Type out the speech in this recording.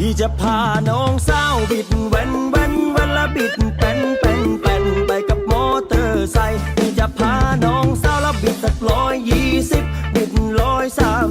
พี่จะพาน้องสาวบิดแวันแวันแวันละบิดเป็นเป็นเป็นไปกับมอเตอร์ไซค์พี่จะพาน้องสาวละบิดสักร้อยยี่สิบบิดร้อยสาม